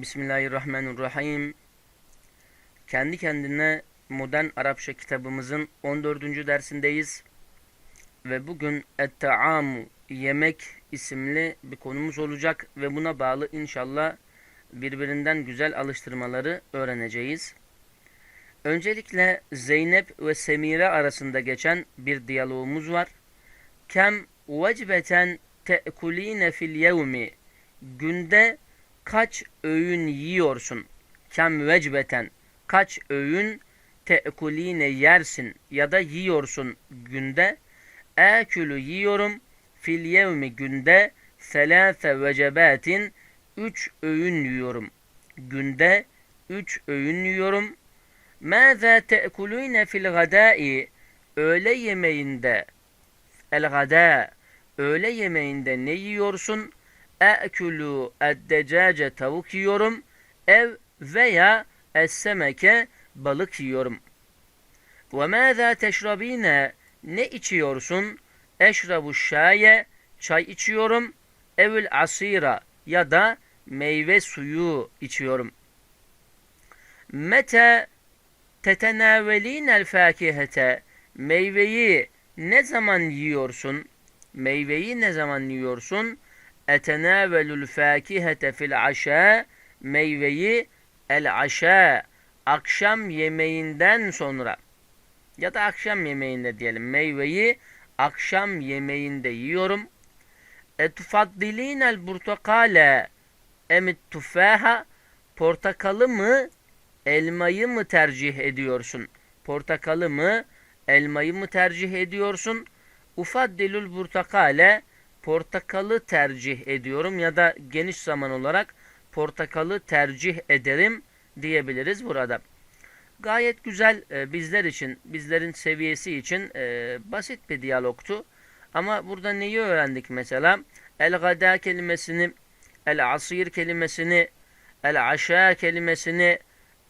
Bismillahirrahmanirrahim. Kendi kendine modern Arapça kitabımızın 14. dersindeyiz. Ve bugün Et-Taamu Yemek isimli bir konumuz olacak ve buna bağlı inşallah birbirinden güzel alıştırmaları öğreneceğiz. Öncelikle Zeynep ve Semire arasında geçen bir diyalogumuz var. Kem vecbeten te'kuline fil yevmi Günde kaç öğün yiyorsun? Kem vecbeten kaç öğün te'kuline yersin ya da yiyorsun günde? Ekülü yiyorum fil yevmi günde selâse vecebatin üç öğün yiyorum. Günde üç öğün yiyorum. Mâzâ te'kulûne fil gadâi öğle yemeğinde el gadâ öğle yemeğinde ne yiyorsun? E'kulû eddecace tavuk yiyorum. Ev veya essemeke balık yiyorum. Ve mâzâ teşrabîne ne içiyorsun? Eşrabu şaye çay içiyorum. Evül asira ya da meyve suyu içiyorum. Mete tetenavelinel fakihete meyveyi ne zaman yiyorsun? Meyveyi ne zaman yiyorsun? Etenavelül fakihete fil aşa meyveyi el aşa akşam yemeğinden sonra ya da akşam yemeğinde diyelim meyveyi akşam yemeğinde yiyorum. Etufaddilinel portakale emit tufaha portakalı mı elmayı mı tercih ediyorsun? Portakalı mı elmayı mı tercih ediyorsun? Ufaddilul portakale portakalı tercih ediyorum ya da geniş zaman olarak portakalı tercih ederim diyebiliriz burada. Gayet güzel e, bizler için, bizlerin seviyesi için e, basit bir diyalogtu. Ama burada neyi öğrendik mesela? El-gada kelimesini, el-asir kelimesini, el-aşa kelimesini,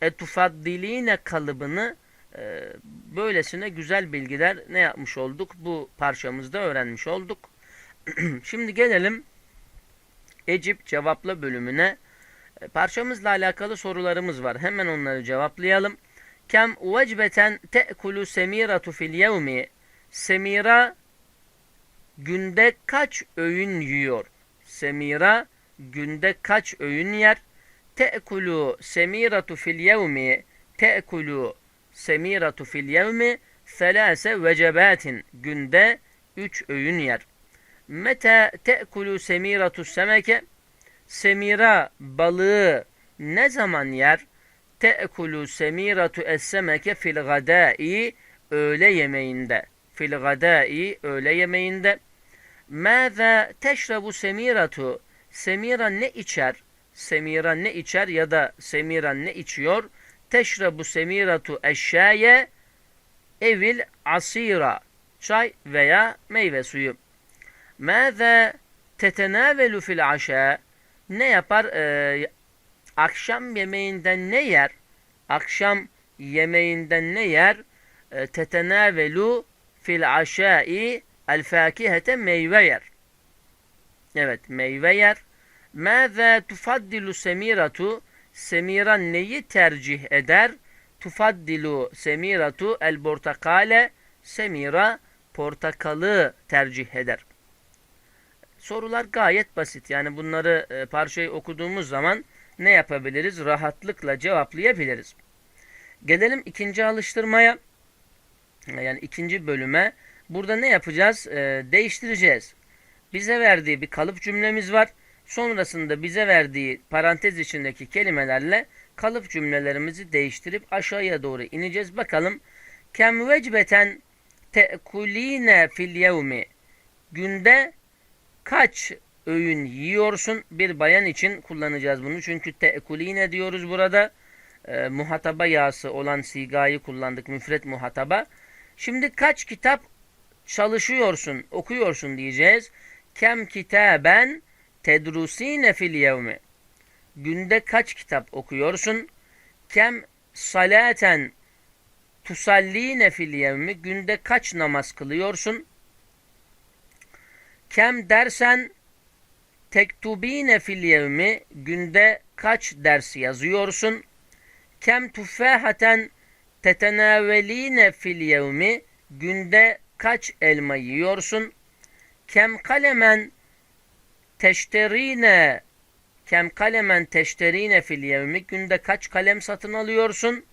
etufaddiline kalıbını e, böylesine güzel bilgiler ne yapmış olduk? Bu parçamızda öğrenmiş olduk. Şimdi gelelim Ecip cevapla bölümüne. E, parçamızla alakalı sorularımız var. Hemen onları cevaplayalım. Kem vecbeten te'kulu semiratu fil yevmi. Semira günde kaç öğün yiyor? Semira günde kaç öğün yer? Te'kulu semiratu fil yevmi. Te'kulu semiratu fil yevmi. Selase vecebatin. Günde üç öğün yer. Mete te'kulu semiratu semeke. Semira balığı ne zaman yer? Te'kulu semiratu es-semeke fil gadai öğle yemeğinde. Fil gadai öğle yemeğinde. Mâzâ teşrabu semiratu Semira ne içer? Semira ne içer ya da Semira ne içiyor? Teşrabu semiratu eşşâye evil asira çay veya meyve suyu. Mâzâ tetenâvelu fil aşâ ne yapar? Ee, akşam yemeğinden ne yer? Akşam yemeğinden ne yer? E, tetenavelu fil aşai el fakihete meyve yer. Evet meyve yer. Mâzâ tufaddilu semiratu Semira neyi tercih eder? Tufaddilu semiratu el portakale Semira portakalı tercih eder. Sorular gayet basit. Yani bunları e, parçayı okuduğumuz zaman ne yapabiliriz? Rahatlıkla cevaplayabiliriz. Gelelim ikinci alıştırmaya. Yani ikinci bölüme. Burada ne yapacağız? Ee, değiştireceğiz. Bize verdiği bir kalıp cümlemiz var. Sonrasında bize verdiği parantez içindeki kelimelerle kalıp cümlelerimizi değiştirip aşağıya doğru ineceğiz. Bakalım. Kem vecbeten te'kuline fil yevmi. Günde kaç öğün yiyorsun. Bir bayan için kullanacağız bunu. Çünkü te'kuline diyoruz burada. E, muhataba yağısı olan sigayı kullandık. Müfret muhataba. Şimdi kaç kitap çalışıyorsun, okuyorsun diyeceğiz. Kem kitaben tedrusine fil yevmi. Günde kaç kitap okuyorsun? Kem salaten tusalline fil yevmi. Günde kaç namaz kılıyorsun? Kem dersen Tektubine fil yevmi günde kaç ders yazıyorsun? Kem tuffahaten tetenaveline fil yevmi günde kaç elma yiyorsun? Kem kalemen teşterine kem kalemen teşterine fil yevmi günde kaç kalem satın alıyorsun?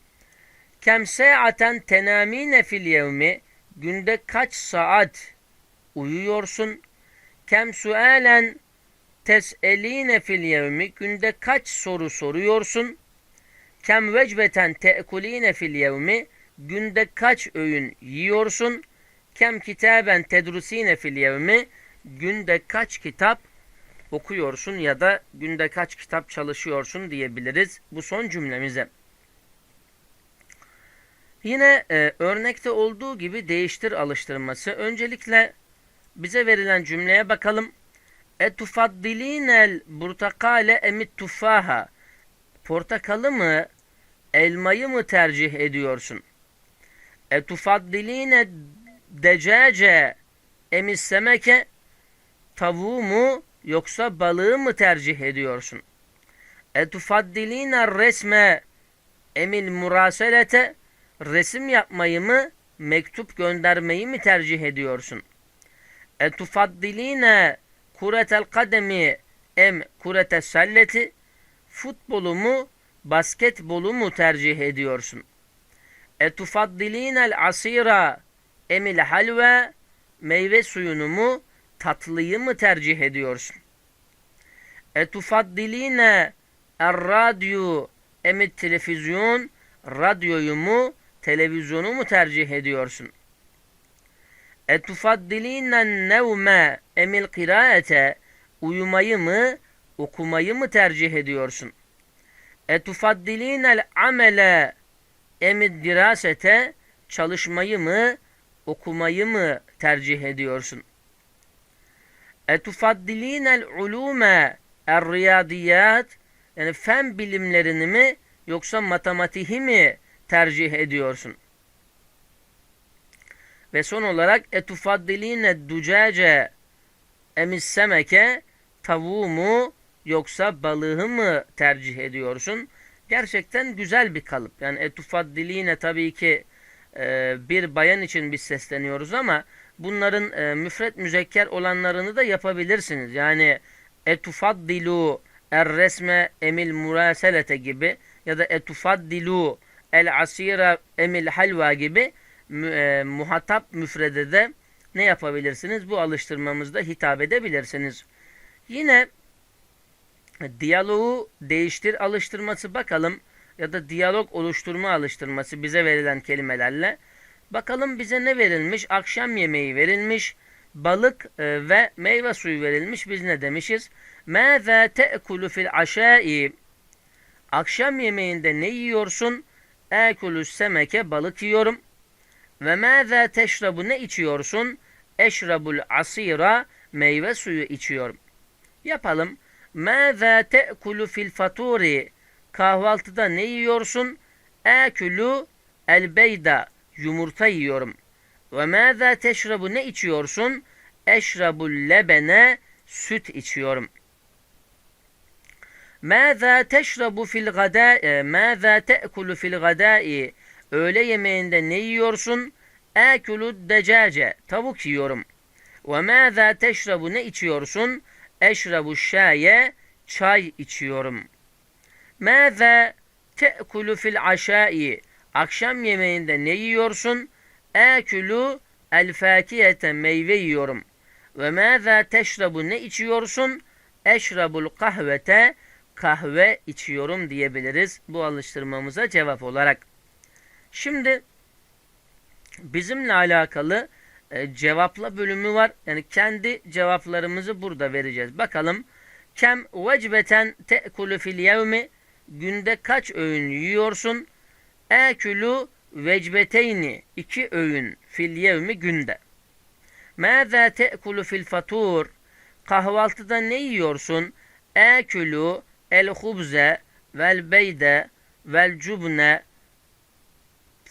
Kem saaten tenamine fil yevmi günde kaç saat uyuyorsun? Kem sualen tes'eline fil yevmi günde kaç soru soruyorsun? Kem vecbeten te'kuline fil yevmi günde kaç öğün yiyorsun? Kem kitaben tedrusine fil yevmi günde kaç kitap okuyorsun ya da günde kaç kitap çalışıyorsun diyebiliriz bu son cümlemize. Yine e, örnekte olduğu gibi değiştir alıştırması. Öncelikle bize verilen cümleye bakalım. Etufaddilinel burtakale emit tufaha. Portakalı mı, elmayı mı tercih ediyorsun? Etufaddiline decace emis semeke. Tavuğu mu yoksa balığı mı tercih ediyorsun? Etufaddiline resme emil muraselete. Resim yapmayı mı, mektup göndermeyi mi tercih ediyorsun? Etufaddiline kuretel kademi em kurete selleti futbolu mu basketbolu mu tercih ediyorsun? Etufaddilinel asira emil halve meyve suyunu mu tatlıyı mı tercih ediyorsun? Etufaddiline er radyo emit televizyon radyoyu mu televizyonu mu tercih ediyorsun? Etufaddilinen nevme emil kiraete uyumayı mı okumayı mı tercih ediyorsun? Etufaddilinel amele emid dirasete çalışmayı mı okumayı mı tercih ediyorsun? Etufaddilinel ulume er riyadiyat yani fen bilimlerini mi yoksa matematiği mi tercih ediyorsun? Ve son olarak etufaddiline ducace emissemeke tavuğu mu yoksa balığı mı tercih ediyorsun? Gerçekten güzel bir kalıp. Yani etufaddiline tabii ki e, bir bayan için biz sesleniyoruz ama bunların e, müfret müzekker olanlarını da yapabilirsiniz. Yani etufaddilu er resme emil muraselete gibi ya da etufaddilu el asira emil halva gibi mü, e, muhatap müfredede ne yapabilirsiniz? Bu alıştırmamızda hitap edebilirsiniz. Yine diyaloğu değiştir alıştırması bakalım ya da diyalog oluşturma alıştırması bize verilen kelimelerle. Bakalım bize ne verilmiş? Akşam yemeği verilmiş, balık e, ve meyve suyu verilmiş. Biz ne demişiz? Mâzâ te'kulu fil aşâ'i Akşam yemeğinde ne yiyorsun? Ekulü semeke balık yiyorum. Ve mâzâ teşrabu ne içiyorsun? Eşrabul asira meyve suyu içiyorum. Yapalım. Mâzâ te'kulu fil faturi kahvaltıda ne yiyorsun? Ekülü elbeyda yumurta yiyorum. Ve mâzâ teşrabu ne içiyorsun? Eşrabul lebene süt içiyorum. Mâzâ teşrabu fil gadâ mâzâ te'kulu fil gadâi Öğle yemeğinde ne yiyorsun? Ekulu decace. Tavuk yiyorum. Ve mâzâ teşrabu ne içiyorsun? Eşrabu şaye. Çay içiyorum. Mâzâ te'kulu fil aşâi. Akşam yemeğinde ne yiyorsun? Ekulu el fakiyete meyve yiyorum. Ve mâzâ teşrabu ne içiyorsun? Eşrabul kahvete kahve içiyorum diyebiliriz bu alıştırmamıza cevap olarak. Şimdi bizimle alakalı e, cevapla bölümü var. Yani kendi cevaplarımızı burada vereceğiz. Bakalım. Kem vecbeten te'kulu fil yevmi günde kaç öğün yiyorsun? Ekülü vecbeteyni iki öğün fil yevmi günde. Mâzâ te'kulu fil fatur kahvaltıda ne yiyorsun? Ekülü el hubze vel beyde vel cubne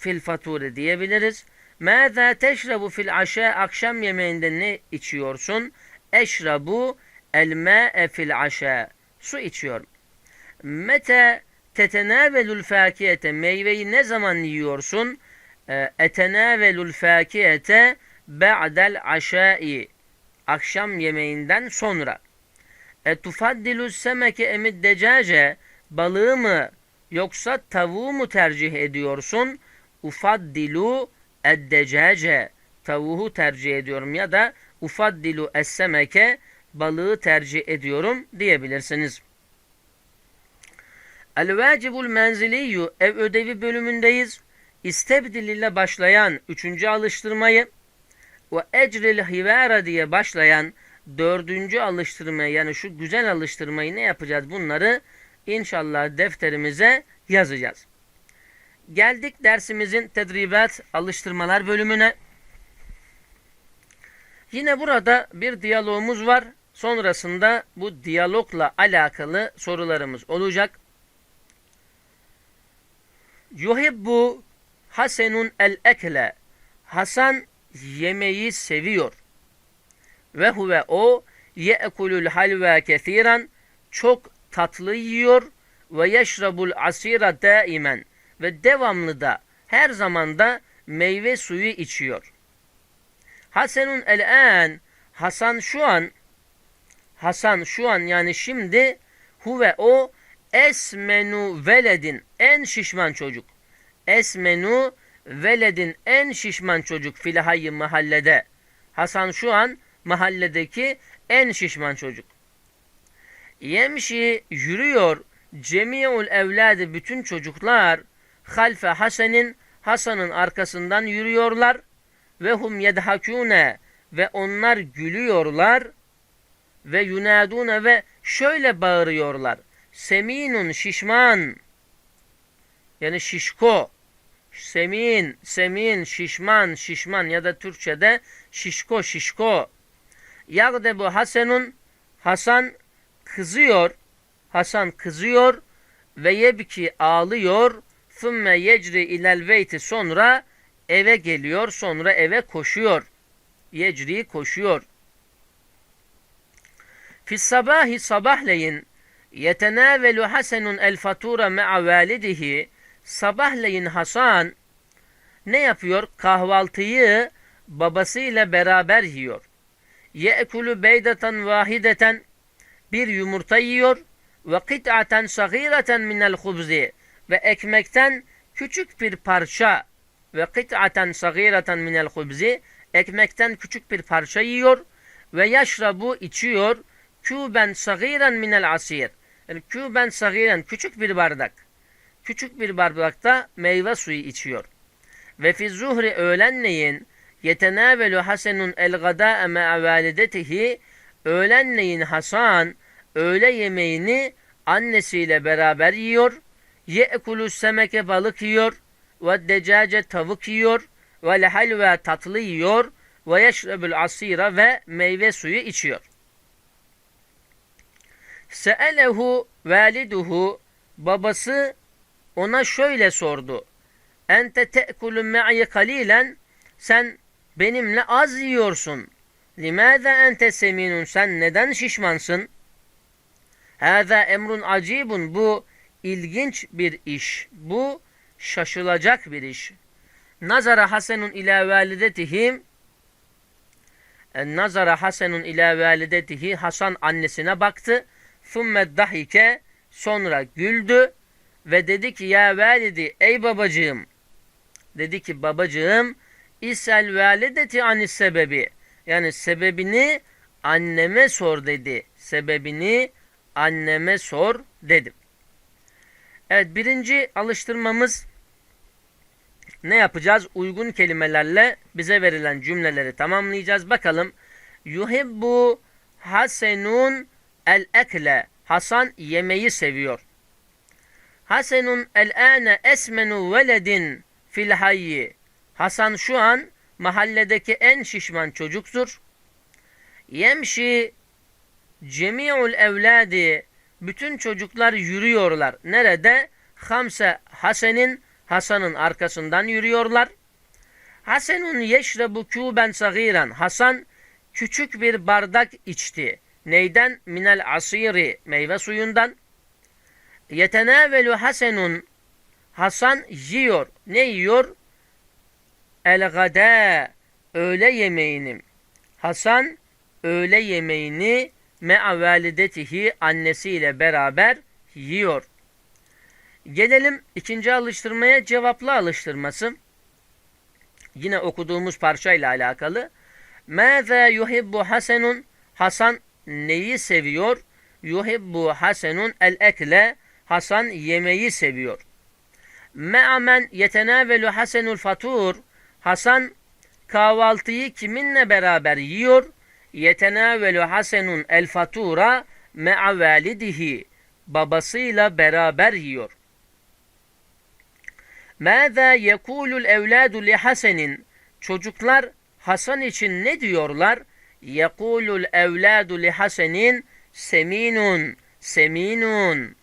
fil fature diyebiliriz. Mâzâ teşrabu fil aşa akşam yemeğinde ne içiyorsun? Eşrabu el ma'e fil aşa. Su içiyorum. Mete tetenavelul fakiyete. Meyveyi ne zaman yiyorsun? E, etenavelul fakiyete ba'del aşai. Akşam yemeğinden sonra. E tufaddilu semeke emid decace. Balığı mı yoksa tavuğu mu tercih ediyorsun? Ufaddilu eddecace. Tavuğu tercih ediyorum ya da ufaddilu essemeke balığı tercih ediyorum diyebilirsiniz. El vacibul menziliyyu ev ödevi bölümündeyiz. İstebdil ile başlayan üçüncü alıştırmayı ve ecril hivara diye başlayan dördüncü alıştırmayı yani şu güzel alıştırmayı ne yapacağız bunları inşallah defterimize yazacağız. Geldik dersimizin tedribat alıştırmalar bölümüne. Yine burada bir diyalogumuz var. Sonrasında bu diyalogla alakalı sorularımız olacak. Yuhibbu Hasenun el ekle. Hasan yemeği seviyor. Ve huve o ye'kulul halva kethiran çok tatlı yiyor ve yeşrabul asira daimen ve devamlı da her zamanda meyve suyu içiyor. Hasenun el-an Hasan şu an Hasan şu an yani şimdi huve o esmenu veledin en şişman çocuk. Esmenu veledin en şişman çocuk filahayı mahallede. Hasan şu an mahalledeki en şişman çocuk. Yemşi yürüyor cemiul evladı bütün çocuklar halfe Hasan'ın Hasan'ın arkasından yürüyorlar ve hum yedhakune ve onlar gülüyorlar ve yunadune ve şöyle bağırıyorlar. Seminun şişman yani şişko semin, semin, şişman, şişman ya da Türkçe'de şişko, şişko. Yagdebu Hasanun Hasan kızıyor. Hasan kızıyor ve yebki ağlıyor. Thumme yecri ilel beyti sonra eve geliyor. Sonra eve koşuyor. Yecri koşuyor. Fis sabahi sabahleyin yetenavelu Hasanun el fatura ma'a validihi sabahleyin Hasan ne yapıyor? Kahvaltıyı babasıyla beraber yiyor. Ye'kulu beydeten vahideten bir yumurta yiyor ve kıt'aten sagireten minel hubzi ve ekmekten küçük bir parça ve kıt'aten sagireten minel hubzi ekmekten küçük bir parça yiyor ve yaşrabu içiyor. Küben sagiren minel asir. Yani küben sagiren küçük bir bardak. Küçük bir bardakta meyve suyu içiyor. Ve fi zuhri öğlenleyin yetenavelu Hasanun el gada ma validetihi öğlenleyin Hasan? Öğle yemeğini annesiyle beraber yiyor. Ye'kulu semeke balık yiyor ve decace tavuk yiyor ve lehalve tatlı yiyor ve yeşrebül asira ve meyve suyu içiyor. Se'elehu validuhu babası ona şöyle sordu. Ente te'kulu me'i kalilen sen benimle az yiyorsun. Limâze ente seminun sen neden şişmansın? Hâzâ emrun acibun bu ilginç bir iş. Bu şaşılacak bir iş. Nazara Hasanun ila validetihim Nazara Hasanun ila validetihi Hasan annesine baktı. Thumme dahike sonra güldü ve dedi ki ya validi ey babacığım dedi ki babacığım isel valideti anis sebebi yani sebebini anneme sor dedi. Sebebini anneme sor dedim. Evet birinci alıştırmamız ne yapacağız? Uygun kelimelerle bize verilen cümleleri tamamlayacağız. Bakalım. Yuhibbu Hasenun el ekle. Hasan yemeği seviyor. Hasenun el-âne esmenu veledin fil hayyi. Hasan şu an mahalledeki en şişman çocuktur. Yemşi cemi'ul evladi. Bütün çocuklar yürüyorlar. Nerede? Hamse Hasen'in Hasan'ın arkasından yürüyorlar. Hasenun yeşrebu küben sagiran. Hasan küçük bir bardak içti. Neyden? Minel asiri meyve suyundan. Yetenavelu hasenun Hasan yiyor. Ne yiyor? El gada öğle yemeğini. Hasan öğle yemeğini me'a validetihi annesiyle beraber yiyor. Gelelim ikinci alıştırmaya cevaplı alıştırması. Yine okuduğumuz parçayla alakalı. Mâzâ yuhibbu hasenun Hasan neyi seviyor? Yuhibbu hasenun el ekle Hasan yemeği seviyor. Me'amen yetenavelu hasenul fatur Hasan kahvaltıyı kiminle beraber yiyor? Yetenavelu hasenun el fatura me'a validihi babasıyla beraber yiyor. Mâzâ yekulul evlâdu li hasenin çocuklar Hasan için ne diyorlar? Yekulul evlâdu li hasenin seminun seminun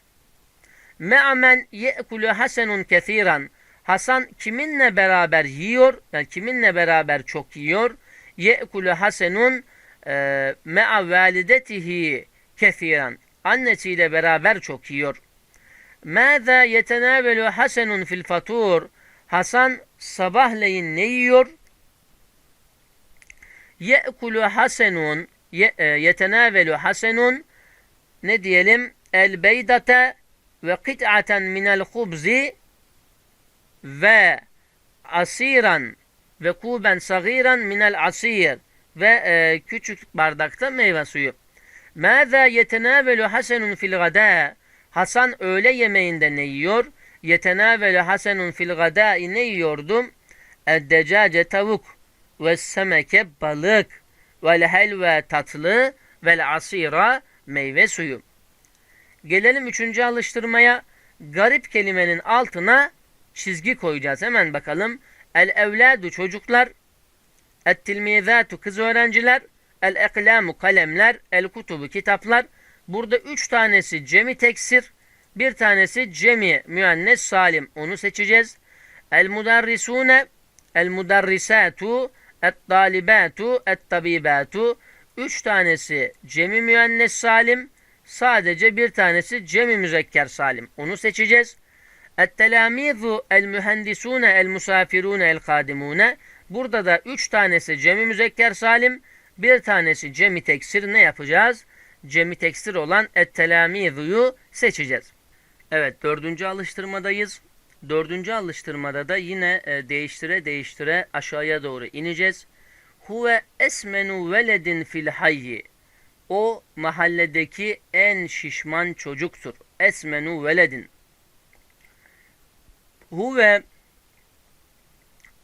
Me'amen ye'kulu hasenun kethiran. Hasan kiminle beraber yiyor? Yani kiminle beraber çok yiyor? Ye'kulu hasenun e, me'a validetihi kethiran. Annesiyle beraber çok yiyor. Mâzâ yetenâvelu hasenun fil fatur. Hasan sabahleyin ne yiyor? Ye'kulu hasenun e, yetenâvelu hasenun ne diyelim? El beydate ve kıt'aten minel hubzi ve asiran ve kuben sagiran minel asir ve e, küçük bardakta meyve suyu. Mâzâ yetenâvelu hasenun fil gadâ Hasan öğle yemeğinde ne yiyor? Yetenâvelu hasenun fil gadâi ne yiyordum? Eddecace tavuk ve semeke balık ve helve tatlı ve asira meyve suyu. Gelelim üçüncü alıştırmaya. Garip kelimenin altına çizgi koyacağız. Hemen bakalım. El evladu çocuklar. Et tilmizatu kız öğrenciler. El eklamu kalemler. El kutubu kitaplar. Burada üç tanesi cemi teksir. Bir tanesi cemi müennes salim. Onu seçeceğiz. El mudarrisune. El mudarrisatu. Et talibatu. Et tabibatu. Üç tanesi cemi müennes salim. Sadece bir tanesi cemi müzekker salim. Onu seçeceğiz. Et-telamizu el-mühendisune el-musafirune el-kadimune. Burada da üç tanesi cemi müzekker salim. Bir tanesi cemi teksir ne yapacağız? Cemi teksir olan et-telamizuyu seçeceğiz. Evet dördüncü alıştırmadayız. Dördüncü alıştırmada da yine e, değiştire değiştire aşağıya doğru ineceğiz. Huve esmenu veledin fil hayyi. O mahalledeki en şişman çocuktur. Esmenu veledin. Huve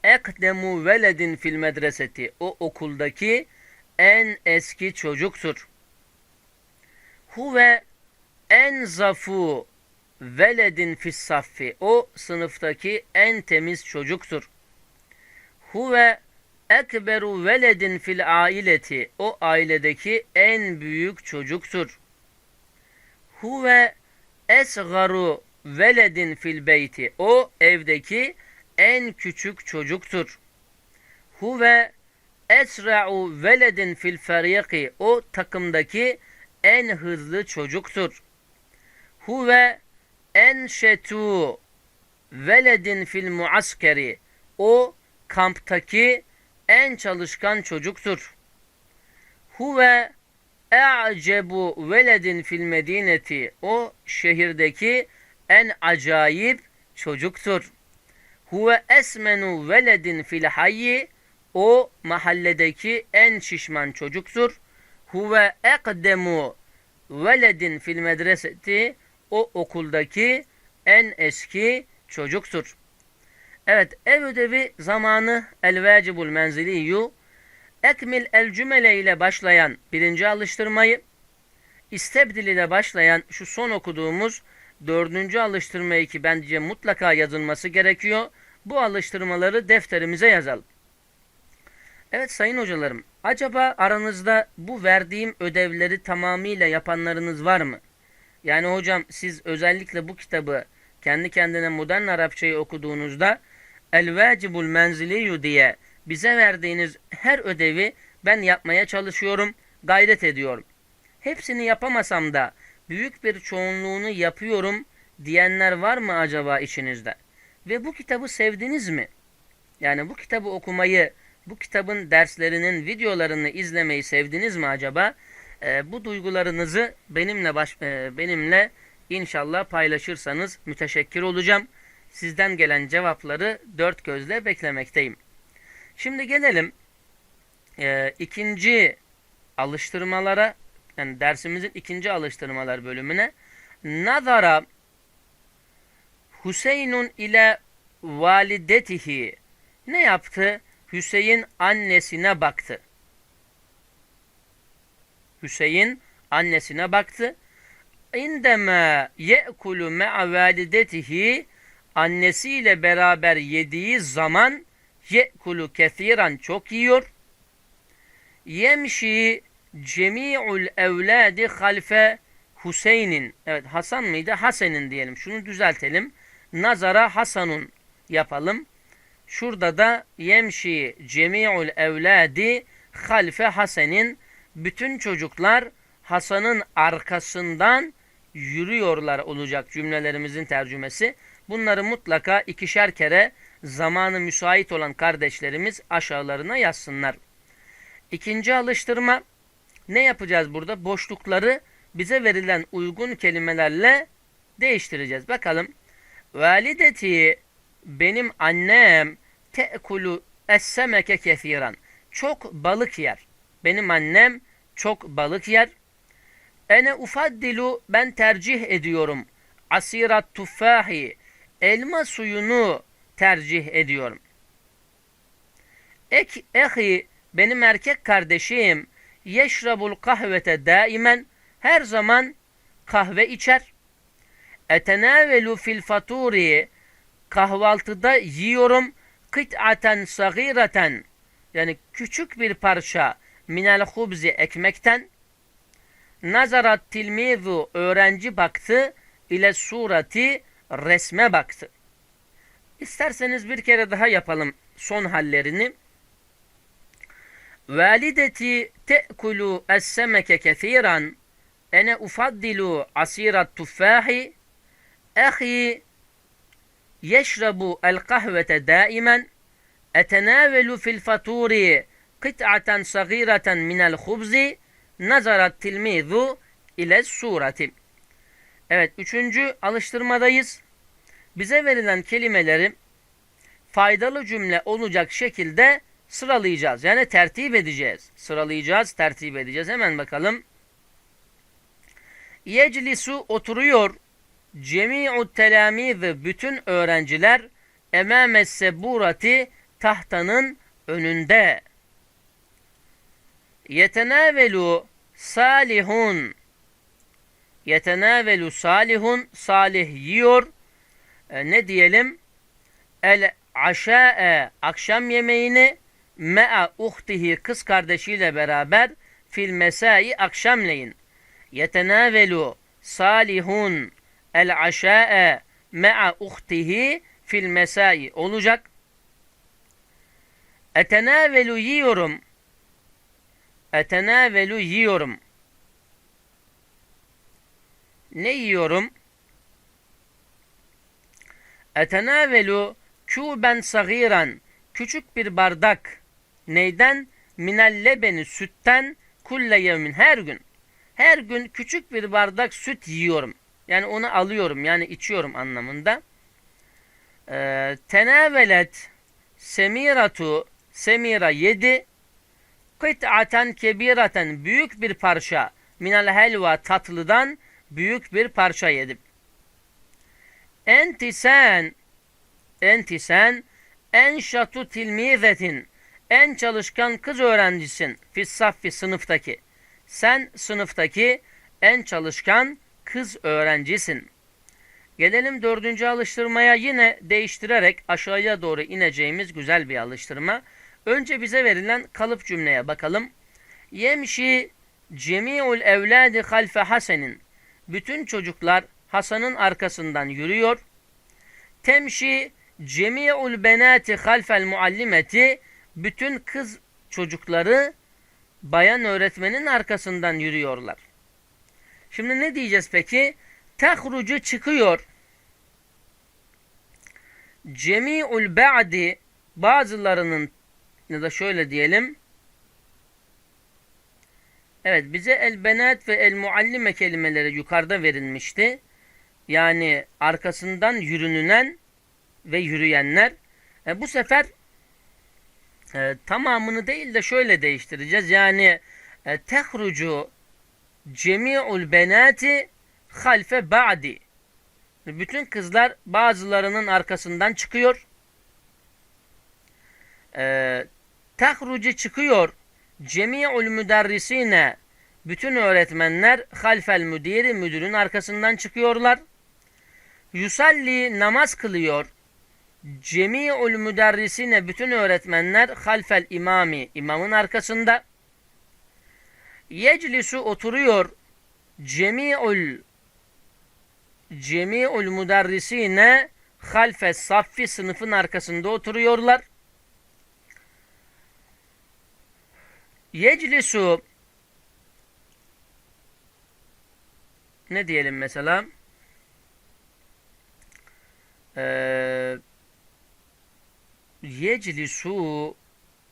ekdemu veledin fil medreseti. O okuldaki en eski çocuktur. Huve en zafu veledin fis saffi. O sınıftaki en temiz çocuktur. Huve ekberu veledin fil aileti. O ailedeki en büyük çocuktur. Huve esgaru veledin fil beyti. O evdeki en küçük çocuktur. Huve esra'u veledin fil feriki. O takımdaki en hızlı çocuktur. Huve enşetu veledin fil muaskeri. O kamptaki en çalışkan çocuktur. Huve e'cebu veledin fil medineti. O şehirdeki en acayip çocuktur. Huve esmenu veledin fil hayyi. O mahalledeki en şişman çocuktur. Huve ekdemu veledin fil medreseti. O okuldaki en eski çocuktur. Evet ev ödevi zamanı el vacibul menziliyyu ekmil el cümle ile başlayan birinci alıştırmayı istebdil ile başlayan şu son okuduğumuz dördüncü alıştırmayı ki bence mutlaka yazılması gerekiyor. Bu alıştırmaları defterimize yazalım. Evet sayın hocalarım acaba aranızda bu verdiğim ödevleri tamamıyla yapanlarınız var mı? Yani hocam siz özellikle bu kitabı kendi kendine modern Arapçayı okuduğunuzda el vacibul menziliyu diye bize verdiğiniz her ödevi ben yapmaya çalışıyorum, gayret ediyorum. hepsini yapamasam da büyük bir çoğunluğunu yapıyorum diyenler var mı acaba içinizde? Ve bu kitabı sevdiniz mi? Yani bu kitabı okumayı, bu kitabın derslerinin videolarını izlemeyi sevdiniz mi acaba? Ee, bu duygularınızı benimle baş, e, benimle inşallah paylaşırsanız müteşekkir olacağım. Sizden gelen cevapları dört gözle beklemekteyim. Şimdi gelelim e, ikinci alıştırmalara, yani dersimizin ikinci alıştırmalar bölümüne. Nazara Hüseyinun ile validetihi ne yaptı? Hüseyin annesine baktı. Hüseyin annesine baktı. İndeme ye'kulu me'a validetihi annesiyle beraber yediği zaman ye'kulu kethiran çok yiyor. Yemşi cemi'ul evladi halfe Hüseyin'in evet Hasan mıydı? Hasen'in diyelim. Şunu düzeltelim. Nazara Hasanun yapalım. Şurada da yemşi cemi'ul evladi halfe Hasen'in bütün çocuklar Hasan'ın arkasından yürüyorlar olacak cümlelerimizin tercümesi. Bunları mutlaka ikişer kere zamanı müsait olan kardeşlerimiz aşağılarına yazsınlar. İkinci alıştırma ne yapacağız burada? Boşlukları bize verilen uygun kelimelerle değiştireceğiz. Bakalım. Valideti benim annem te'kulu essemeke kethiran. Çok balık yer. Benim annem çok balık yer. Ene ufaddilu ben tercih ediyorum. Asirat tuffahi elma suyunu tercih ediyorum. Ek ehi benim erkek kardeşim yeşrabul kahvete daimen her zaman kahve içer. Etenavelu fil faturi kahvaltıda yiyorum kıt'aten sagireten yani küçük bir parça minel hubzi ekmekten nazarat tilmizu öğrenci baktı ile surati resme baktı. İsterseniz bir kere daha yapalım son hallerini. Valideti te'kulu es-semeke kethiran ene ufaddilu asirat tuffahi yeşrabu el kahvete daimen etenavelu fil faturi kıt'aten sagireten minel hubzi nazarat tilmizu ile surati. Evet, üçüncü alıştırmadayız. Bize verilen kelimeleri faydalı cümle olacak şekilde sıralayacağız. Yani tertip edeceğiz. Sıralayacağız, tertip edeceğiz. Hemen bakalım. Yeclisu oturuyor. Cemi'u telamiz bütün öğrenciler emame seburati tahtanın önünde. Yetenavelu salihun yetenavelu salihun salih yiyor. E, ne diyelim? El aşa'e akşam yemeğini me'a uhtihi kız kardeşiyle beraber fil mesai akşamleyin. Yetenavelu salihun el aşa'e me'a uhtihi fil mesai olacak. Etenavelu yiyorum. Etenavelu yiyorum. Ne yiyorum? Etenavelu küben sagiran. Küçük bir bardak. Neyden? Minel lebeni sütten kulle yevmin. Her gün. Her gün küçük bir bardak süt yiyorum. Yani onu alıyorum. Yani içiyorum anlamında. Ee, tenavelet semiratu semira yedi kıt'aten kebiraten büyük bir parça minel helva tatlıdan büyük bir parça yedim. Enti sen enti sen en şatu tilmizetin en çalışkan kız öğrencisin fissaffi sınıftaki. Sen sınıftaki en çalışkan kız öğrencisin. Gelelim dördüncü alıştırmaya yine değiştirerek aşağıya doğru ineceğimiz güzel bir alıştırma. Önce bize verilen kalıp cümleye bakalım. Yemşi cemi'ul evladi halfe hasenin. Bütün çocuklar Hasan'ın arkasından yürüyor. Temşi cemi'ul benati halfel muallimeti. Bütün kız çocukları bayan öğretmenin arkasından yürüyorlar. Şimdi ne diyeceğiz peki? Tehrucu çıkıyor. Cemi'ul ba'di bazılarının ya da şöyle diyelim. Evet bize el benat ve el muallime kelimeleri yukarıda verilmişti. Yani arkasından yürünülen ve yürüyenler. E, bu sefer e, tamamını değil de şöyle değiştireceğiz. Yani e, tehrucu cemi'ul benati halfe ba'di. Bütün kızlar bazılarının arkasından çıkıyor. E, tehrucu çıkıyor. Cemi'ul müderrisine bütün öğretmenler halfel müdiri müdürün arkasından çıkıyorlar. Yusalli namaz kılıyor. Cemi'ul müderrisine bütün öğretmenler halfel imami imamın arkasında. Yeclisu oturuyor. Cemi'ul Cemi'ul müderrisine halfes saffi sınıfın arkasında oturuyorlar. Yeclisu ne diyelim mesela? Ee, yeclisu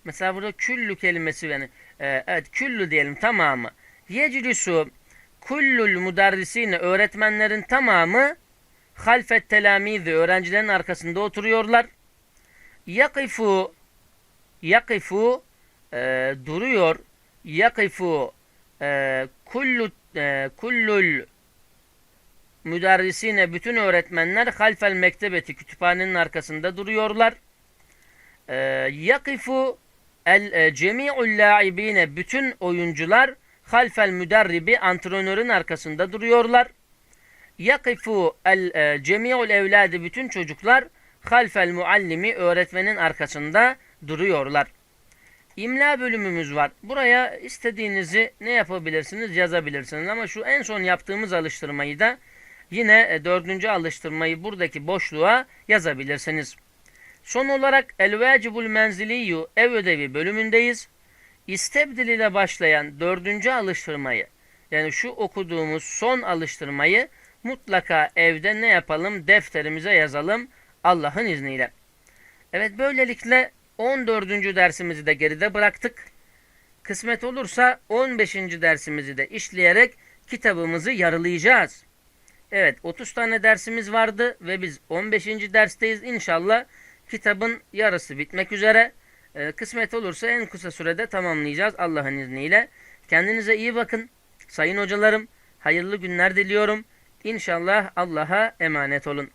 mesela burada küllü kelimesi yani e, evet küllü diyelim tamamı. Yeclisu kullul mudarrisine öğretmenlerin tamamı halfet telamizi öğrencilerin arkasında oturuyorlar. Yakifu yakifu e, duruyor. Yakifu e, kullu e, kullul müderrisine bütün öğretmenler halfel mektebeti kütüphanenin arkasında duruyorlar. E, yakifu el e, cemi'ul laibine bütün oyuncular halfel müderribi antrenörün arkasında duruyorlar. Yakifu el e, cemi'ul evladi bütün çocuklar halfel muallimi öğretmenin arkasında duruyorlar. İmla bölümümüz var. Buraya istediğinizi ne yapabilirsiniz yazabilirsiniz. Ama şu en son yaptığımız alıştırmayı da yine e, dördüncü alıştırmayı buradaki boşluğa yazabilirsiniz. Son olarak El Vacibul Menziliyu ev ödevi bölümündeyiz. İstebdil ile başlayan dördüncü alıştırmayı yani şu okuduğumuz son alıştırmayı mutlaka evde ne yapalım defterimize yazalım Allah'ın izniyle. Evet böylelikle 14. dersimizi de geride bıraktık. Kısmet olursa 15. dersimizi de işleyerek kitabımızı yarılayacağız. Evet 30 tane dersimiz vardı ve biz 15. dersteyiz. İnşallah kitabın yarısı bitmek üzere. Ee, kısmet olursa en kısa sürede tamamlayacağız Allah'ın izniyle. Kendinize iyi bakın. Sayın hocalarım hayırlı günler diliyorum. İnşallah Allah'a emanet olun.